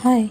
हाय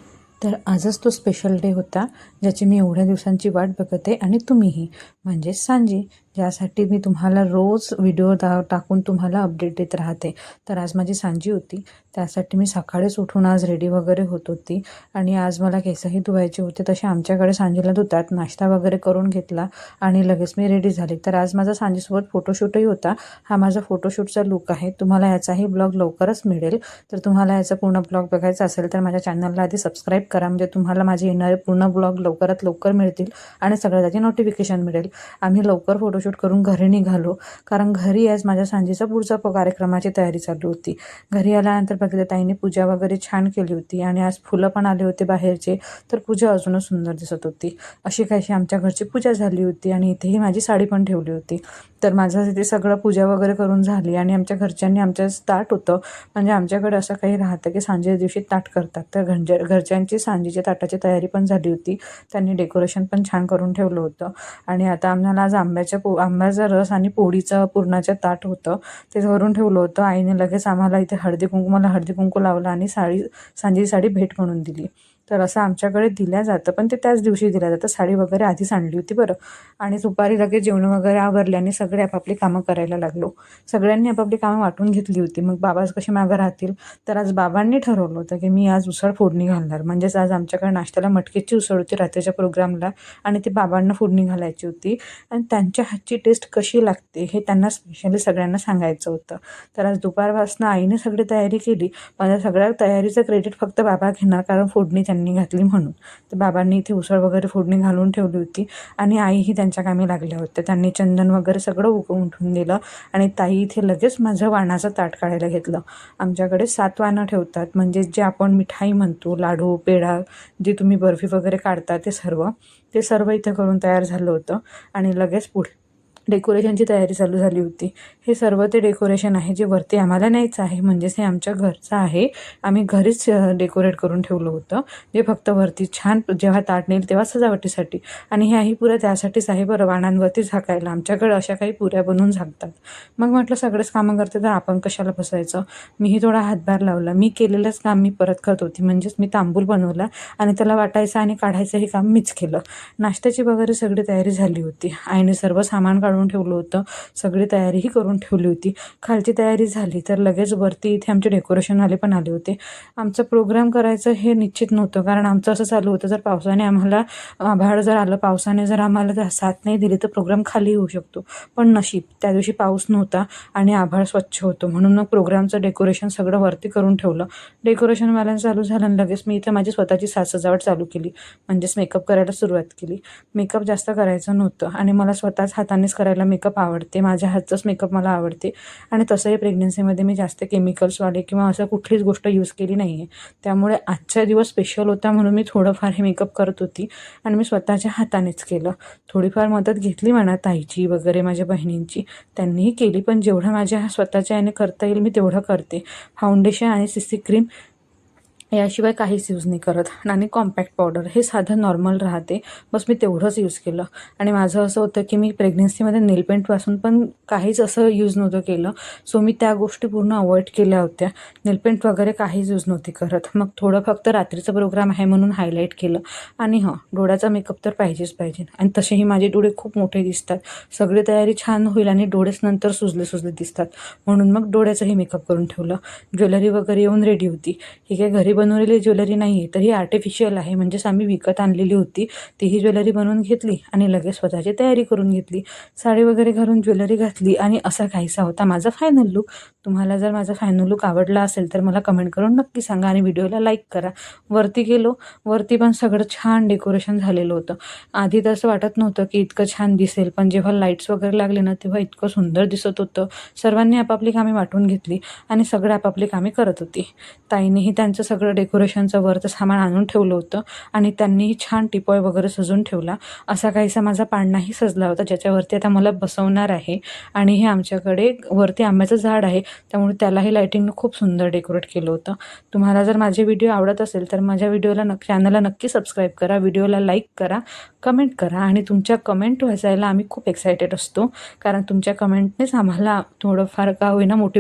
तर आजच तो स्पेशल डे होता ज्याची मी एवढ्या दिवसांची वाट बघत आहे आणि तुम्हीही म्हणजेच सांजी. ज्यासाठी मी तुम्हाला रोज व्हिडिओ दा टाकून तुम्हाला अपडेट देत राहते. तर आज माझी सांजी होती. त्यासाठी मी सकाळीच उठून आज रेडी वगैरे होत होती. आणि आज मला केसही धुवायचे होते. तसे आमच्याकडे सांजीला धुतात. नाश्ता वगैरे करून घेतला आणि लगेच मी रेडी झाले. तर आज माझा सांजीसोबत फोटोशूटही होता. हा माझा फोटोशूटचा लुक आहे. तुम्हाला याचाही ब्लॉग लवकरच मिळेल. तर तुम्हाला याचा पूर्ण ब्लॉग बघायचा असेल तर माझ्या चॅनलला आधी सबस्क्राईब करा. म्हणजे तुम्हाला माझे येणारे पूर्ण ब्लॉग लवकरात लवकर मिळतील आणि सगळ्या त्याची नोटिफिकेशन मिळेल. आम्ही लवकर फोटो फोटोशूट करून घरी निघालो. कारण घरी आज माझ्या सांजेचा पुढचा प- कार्यक्रमाची तयारी चालू होती. घरी आल्यानंतर बघितलं ताईने पूजा वगैरे छान केली होती आणि आज फुलं पण आले होते बाहेरचे तर पूजा अजूनच सुंदर दिसत होती. अशी काहीशी आमच्या घरची पूजा झाली होती आणि इथेही माझी साडी पण ठेवली होती. तर माझं तिथे सगळं पूजा वगैरे करून झाली आणि आमच्या घरच्यांनी आमच्या ताट होतं. म्हणजे आमच्याकडे असं काही राहतं की सांजेच्या दिवशी ताट करतात. तर घरच्या घरच्यांची सांजेच्या ताटाची तयारी पण झाली होती. त्यांनी डेकोरेशन पण छान करून ठेवलं होतं. आणि आता आम्हाला आज आंब्याच्या पो आंब्याचा रस आणि पोळीचं पुरणाचं ताट होतं. ते भरून ठेवलं होतं. आईने लगेच आम्हाला इथे हळदी कुंकू मला हळदी कुंकू लावलं आणि साडी सांजेची साडी भेट म्हणून दिली. तर असं आमच्याकडे दिल्या जातं. पण ते त्याच दिवशी दिल्या जातं. साडी वगैरे आधीच आणली होती बरं. आणि दुपारी लगेच जेवण वगैरे आवरल्याने सगळे आपापली कामं करायला लागलो. सगळ्यांनी आपापली कामं वाटून घेतली होती. मग बाबाच कसे मागं राहतील? तर आज बाबांनी ठरवलं होतं की मी आज उसळ फोडणी घालणार. म्हणजेच आज आमच्याकडे नाश्त्याला मटकीची उसळ होती रात्रीच्या प्रोग्रामला आणि ती बाबांना फोडणी घालायची होती. आणि त्यांच्या हातची टेस्ट कशी लागते हे त्यांना स्पेशली सगळ्यांना सांगायचं होतं. तर आज दुपारपासून आईने सगळी तयारी केली. माझ्या सगळ्या तयारीचं क्रेडिट फक्त बाबा घेणार. कारण फोडणी त्यांनी घातली म्हणून. तर बाबांनी इथे उसळ वगैरे फोडणी घालून ठेवली होती. आणि आईही त्यांच्या कामी लागल्या होत्या. त्यांनी चंदन वगैरे सगळं उकळून उठून दिलं. आणि ताई इथे लगेच माझं वाणाचं ताट काढायला घेतलं. आमच्याकडे सात वाणं ठेवतात. म्हणजे जे आपण मिठाई म्हणतो लाडू पेढा जे तुम्ही बर्फी वगैरे काढता ते सर्व ते सर्व इथं करून तयार झालं होतं. आणि लगेच पुढे डेकोरेशनची तयारी चालू झाली होती. हे सर्व ते डेकोरेशन आहे जे वरती आम्हाला न्यायचं आहे. म्हणजेच हे आमच्या घरचं आहे. आम्ही घरीच डेकोरेट करून ठेवलं होतं. जे फक्त वरती छान जेव्हा ताट नेईल तेव्हा सजावटीसाठी. आणि ह्याही पुऱ्या त्यासाठीच आहे बरं वाणांवरती झाकायला. आमच्याकडे अशा काही पुऱ्या बनवून झाकतात. मग म्हटलं सगळेच कामं करते तर आपण कशाला बसायचं? मीही थोडा हातभार लावला. मी केलेलंच काम मी परत करत होती. म्हणजेच मी तांबूल बनवला आणि त्याला वाटायचं आणि काढायचं हे काम मीच केलं. नाश्त्याची वगैरे सगळी तयारी झाली होती. आईने सर्व सामान काढून ठेवलं होतं. सगळी तयारीही करून ठेवली होती. खालची तयारी झाली तर लगेच वरती इथे आमचे डेकोरेशनवाले पण आले होते. आमचं प्रोग्राम करायचं हे निश्चित नव्हतं. कारण आमचं असं चालू होतं जर पावसाने आम्हाला आभाळ जर आलं पावसाने जर आम्हाला जर साथ नाही दिली तर प्रोग्राम खाली होऊ शकतो. पण नशीब त्या दिवशी पाऊस नव्हता आणि आभाळ स्वच्छ होतो. म्हणून मग प्रोग्रामचं डेकोरेशन सगळं वरती करून ठेवलं. डेकोरेशनवाल्यांचं चालू झालं आणि लगेच मी इथे माझी स्वतःची साज सजावट चालू केली. म्हणजेच मेकअप करायला सुरुवात केली. मेकअप जास्त करायचं नव्हतं आणि मला स्वतःच हातानेच करायला मेकअप आवडते. माझ्या हातचंच मेकअप मला आवडते. आणि तसंही प्रेग्नन्सीमध्ये मी जास्त केमिकल्सवाले किंवा असं कुठलीच गोष्ट यूज केली नाही आहे त्यामुळे आजचा दिवस स्पेशल होता म्हणून मी थोडंफार हे मेकअप करत होती. आणि मी स्वतःच्या हातानेच केलं. थोडीफार मदत घेतली म्हणा ताईची वगैरे माझ्या बहिणींची. त्यांनीही केली पण जेवढं माझ्या स्वतःच्या याने करता येईल मी तेवढं करते. फाउंडेशन आणि सी सी क्रीम याशिवाय काहीच यूज नाही करत. आणि कॉम्पॅक्ट पावडर हे साधं नॉर्मल राहते. बस मी तेवढंच यूज केलं. आणि माझं असं होतं की मी प्रेग्नेन्सीमध्ये नेलपेंटपासून पण काहीच असं यूज नव्हतं केलं. सो मी त्या गोष्टी पूर्ण अवॉइड केल्या होत्या. नेलपेंट वगैरे काहीच यूज नव्हती करत. मग थोडं फक्त रात्रीचं प्रोग्राम आहे म्हणून हायलाईट केलं. आणि हां डोळ्याचा मेकअप तर पाहिजेच पाहिजे. आणि तसेही माझे डोळे खूप मोठे दिसतात. सगळी तयारी छान होईल आणि डोळेच नंतर सुजले सुजले दिसतात. म्हणून मग डोळ्याचंही मेकअप करून ठेवलं. ज्वेलरी वगैरे येऊन रेडी होती. ही काय घरी बनवलेली ज्वेलरी नाही आहे तर ही आर्टिफिशियल आहे. म्हणजेच आम्ही विकत आणलेली होती. तीही ज्वेलरी बनवून घेतली आणि लगेच स्वतःची तयारी करून घेतली. साडी वगैरे घालून ज्वेलरी घातली आणि असा काहीसा होता माझा फायनल लुक तुम्हाला जर माझा फायनल लुक आवडला असेल तर मला कमेंट करून नक्की सांगा आणि व्हिडिओला लाईक करा. वरती गेलो. वरती पण सगळं छान डेकोरेशन झालेलं होतं. आधी तर असं वाटत नव्हतं की इतकं छान दिसेल पण जेव्हा लाईट्स वगैरे लागले ना तेव्हा इतकं सुंदर दिसत होतं. सर्वांनी आपापली कामे वाटून घेतली आणि सगळं आपापली कामे करत होती. ताईनेही त्यांचं सगळं डेकोरेशनचं वरचं सामान आणून ठेवलं होतं आणि त्यांनीही छान टिपॉय वगैरे सजवून ठेवला. असा काहीसा माझा पाळणाही सजला होता ज्याच्यावरती आता मला बसवणार आहे. आणि हे आमच्याकडे वरती आंब्याचं झाड आहे त्यामुळे त्यालाही लाईटिंगनं खूप सुंदर डेकोरेट केलं होतं. तुम्हाला जर माझे व्हिडिओ आवडत असेल तर माझ्या व्हिडिओला नक्की चॅनलला नक्की सबस्क्राईब करा व्हिडिओला लाईक करा कमेंट करा आणि तुमच्या कमेंट वाचायला आम्ही खूप एक्सायटेड असतो. कारण तुमच्या कमेंटनेच आम्हाला थोडंफार का होईना मोठी